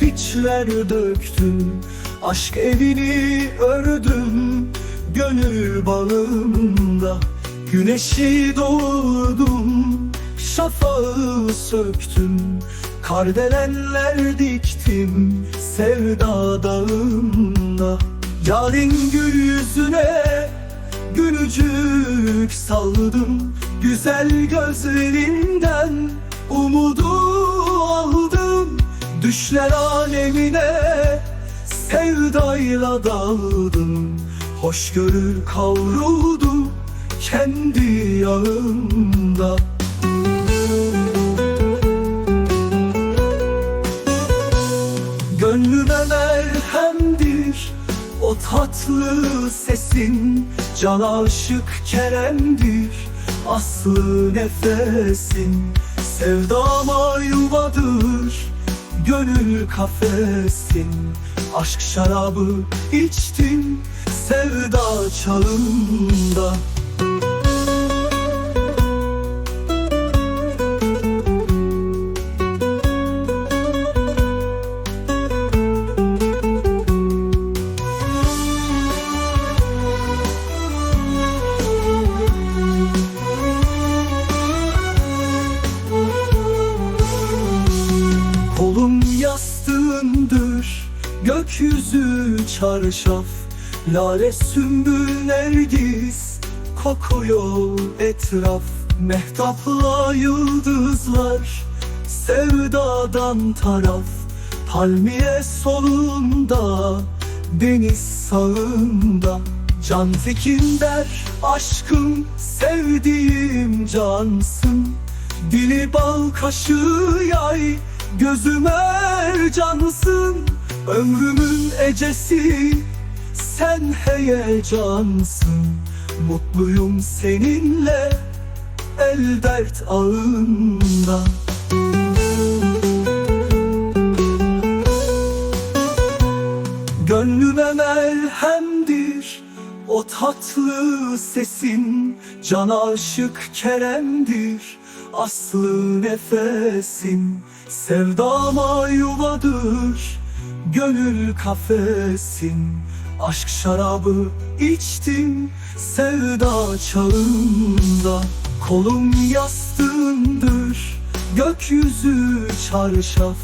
güneşler döktüm Aşk evini ördüm Gönül bağında Güneşi doğurdum Şafağı söktüm Kardelenler diktim Sevda dağında. Yarın gül yüzüne Gülücük saldım Güzel gözlerinden Umudu aldım Düşler alemine Sevdayla daldım Hoşgörü kavruldu Kendi yağımda Gönlüme merhemdir O tatlı sesin. Can aşık Kerem'dir Aslı nefesin. Sevdama yuvadır Gönül kafesin. Aşk şarabı içtim Sevda çağında Gökyüzü çarşaf Lale sümbül nergis Kokuyor etraf. Mehtapla yıldızlar Sevdadan taraf. Palmiye solunda Deniz sağında. Can Tekin der aşkım sevdiğim cansın. Dili bal kaşığı yay Gözüm cansın Ömrümün ecesi Sen heyecansın. Mutluyum seninle El dert ağında. Gönlüme merhemdir o tatlı sesin Can aşık Kerem'dir. Aslı nefesin Sevdama yuvadır gönül kafesin Aşk şarabı içtim sevda çağında Kolum yastığındır. Gökyüzü çarşaf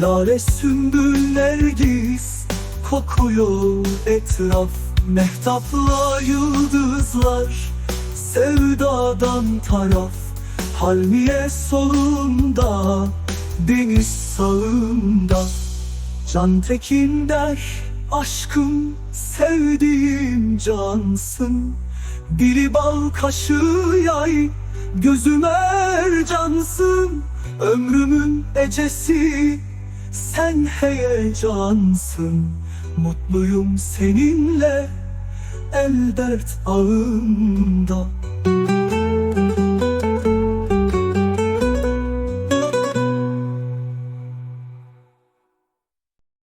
Lale sümbül nergis. Kokuyor etraf Mehtapla yıldızlar. Sevdadan taraf Halmiye solunda deniz sağında Can Tekin der aşkım sevdiğim cansın. Dili bal kaşığı yay gözüm cansın. Ömrümün ecesi sen heyecansın Mutluyum seninle el dert ağında